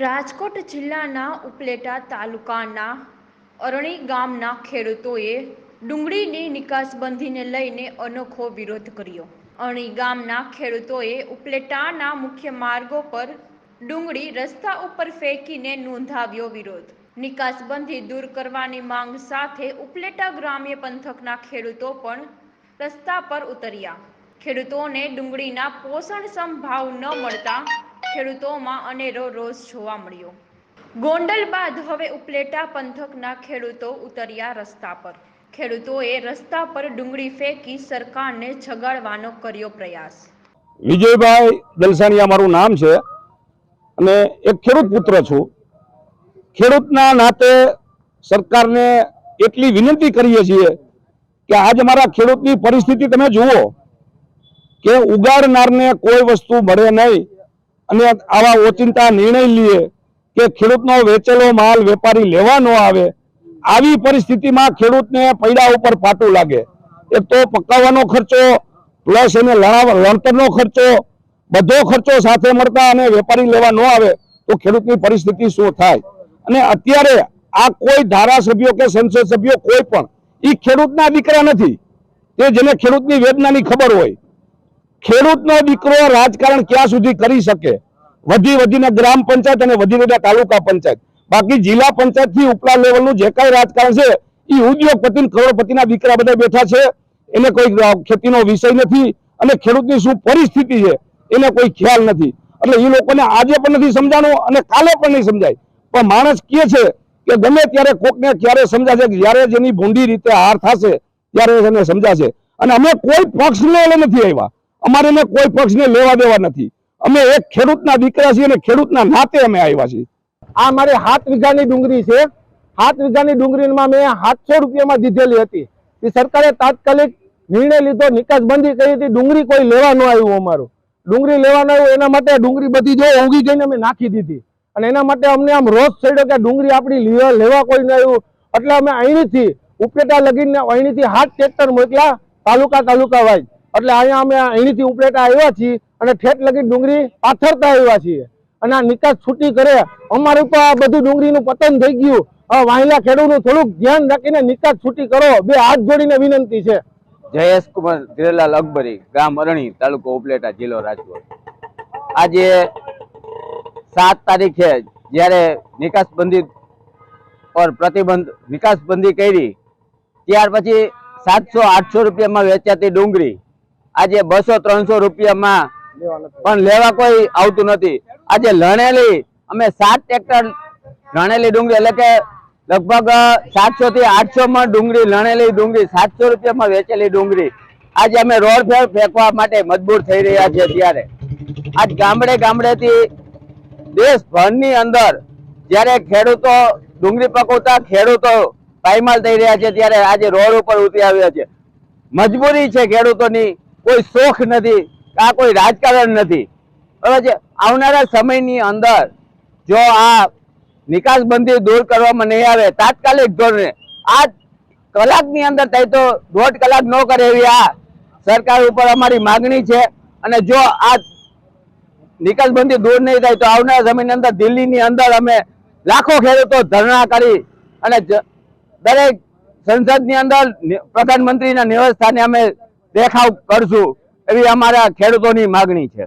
રાજકોટ જિલ્લાના ઉપલેટા તાલુકાના અરણી ગામના ખેડૂતોએ ડુંગળીની નિકાસબંધીને લઈને અનોખો વિરોધ કર્યો. અરણી ગામના ખેડૂતોએ ઉપલેટાના મુખ્ય માર્ગો પર ડુંગળી રસ્તા ઉપર ફેંકીને નોંધાવ્યો વિરોધ. નિકાસબંધી દૂર કરવાની માંગ સાથે ઉપલેટા ગ્રામ્ય પંથકના ખેડૂતો પણ રસ્તા પર ઉતર્યા. ખેડૂતોને ડુંગળીના પોષણક્ષમ ભાવ ન મળતા ખેડૂતોમાં અનેરો રોષ જોવા મળ્યો. ગોંડલ બાદ હવે ઉપલેટા પંથકના ખેડૂતો ઉતર્યા રસ્તા પર. ખેડૂતોએ રસ્તા પર ડુંગળી ફેંકી સરકારને છગાડવાનો કર્યો પ્રયાસ. વિજયભાઈ દલસાણીયા મારું નામ છે અને એક ખેડૂત પુત્ર છું. ખેડૂતના નાતે સરકારને એટલી વિનંતી કરીએ છીએ કે આજ અમારા ખેડૂતની પરિસ્થિતિ તમે જુઓ કે ઉગાડનારને કોઈ વસ્તુ મળે નહીં. અને આવા ઓચિંતા નિર્ણય લઈએ કે ખેડૂતનો વેચેલો માલ વેપારી લેવા ન આવે, આવી પરિસ્થિતિમાં ખેડૂતને પૈડા ઉપર પાટું લાગે. એક તો પકાવવાનો ખર્ચો, પ્લસ એને લણતરનો ખર્ચો, બધો ખર્ચો સાથે મળતા અને વેપારી લેવા ન આવે, તો ખેડૂતની પરિસ્થિતિ શું થાય? અને અત્યારે આ કોઈ ધારાસભ્યો કે સંસદ સભ્યો કોઈ પણ એ ખેડૂતના દીકરા નથી. તે જેને ખેડૂતની વેદનાની ખબર હોય. ખેડૂતનો દીકરો રાજકારણ ક્યાં સુધી કરી શકે? વધી વધીને ગ્રામ પંચાયત અને વધી વધીને તાલુકા પંચાયત. બાકી જિલ્લા પંચાયતથી ઉપલા લેવલનું જે કાંઈ રાજકારણ છે એ ઉદ્યોગપતિ કરોડપતિના દીકરા બધા બેઠા છે. એને કોઈ ખેતીનો વિષય નથી અને ખેડૂતની શું પરિસ્થિતિ છે, એને કોઈ ખ્યાલ નથી. એટલે એ લોકોને આજે પણ નથી સમજાણું અને કાલે પણ નહીં સમજાય. પણ માણસ કહે છે કે ગમે ત્યારે કોકને ક્યારે સમજાશે જ્યારે જેની ભૂંડી રીતે હાર થશે, ત્યારે એને સમજાશે. અને અમે કોઈ પક્ષને નથી આવ્યા. અમારે કોઈ પક્ષને લેવા દેવા નથી. અમે એક ખેડૂતના દીકરા છીએ અને ખેડૂતના નાતે અમે આવ્યા છીએ. આ મારે સાત વીઘાની ડુંગળી છે. સાત વીઘાની ડુંગળીમાં મેં સાતસો રૂપિયામાં દીધેલી હતી. એ સરકારે તાત્કાલિક નિર્ણય લીધો, નિકાસબંધી કરી હતી. ડુંગળી કોઈ લેવા ન આવ્યું અમારું. ડુંગળી લેવા ન આવ્યું, એના માટે ડુંગળી બધી જો ઉગી ગઈને અમે નાખી દીધી. અને એના માટે અમને આમ રોષ ચડ્યો કે ડુંગળી આપણી લેવા લેવા કોઈ ન આવ્યું. એટલે અમે અહીંથી ઉપલેટા લગીને અહીંથી હાથ ટ્રેક્ટર મોકલા તાલુકા તાલુકા વાઇઝ એટલે અહીંયા અમે અહીંથી ઉપલેટા આવ્યા છીએ અને ઠેઠ લગી ડુંગળી પાથરતા આવ્યા છીએ. અને આ નિકાસ છૂટી કરે. અમારે ઉપર આ બધું ડુંગળીનું પતન થઈ ગયું. હવે વાહિલા ખેડૂતનું થોડુંક ધ્યાન રાખીને નિકાસ છૂટી કરો. બે હાથ જોડીને વિનંતી છે. જયેશ કુમાર ધીરેલાલ અકબરી, ગામ અરણી, તાલુકો ઉપલેટા, જિલ્લો રાજકોટ. આજે સાત તારીખે જ્યારે નિકાસબંધી પર પ્રતિબંધ નિકાસબંધી કરી, ત્યાર પછી સાતસો, આઠસો રૂપિયામાં વેચાતી ડુંગળી આજે બસો ત્રણસો રૂપિયામાં પણ લેવા કોઈ આવતું નથી. આજે લણેલી, અમે સાત ટ્રેક્ટર લણેલી ડુંગળી, એટલે કે લગભગ સાતસો થી આઠસો માં ડુંગળી, લણેલી ડુંગળી, સાતસો રૂપિયામાં વેચેલી ડુંગળી. આજે અમે રોડ ફેર ફેંકવા માટે મજબૂર થઈ રહ્યા છીએ ત્યારે. આજ ગામડે ગામડેથી દેશભરની અંદર જ્યારે ખેડૂતો ડુંગળી પકવતા, ખેડૂતો પાયમાલ થઈ રહ્યા છે ત્યારે આજે રોડ ઉપર ઉતરી આવ્યા છે. મજબૂરી છે ખેડૂતોની. કોઈ શોખ નથી, આ કોઈ રાજકારણ નથી. બરાબર છે? આવનારા સમયની અંદર જો આ નિકાસબંધી દૂર કરવામાં નહીં આવે, તાત્કાલિક ધોરણે, આ કલાકની અંદર થાય તો દોઢ કલાક ન કરે એવી આ સરકાર ઉપર અમારી માગણી છે. અને જો આ નિકાસબંધી દૂર નહીં થાય, તો આવનારા સમયની અંદર દિલ્હીની અંદર અમે લાખો ખેડૂતો ધરણા કરી અને દરેક સંસદની અંદર પ્રધાનમંત્રીના નિવાસ સ્થાને અમે દેખાવ કરશું એવી અમારા ખેડૂતોની માગણી છે.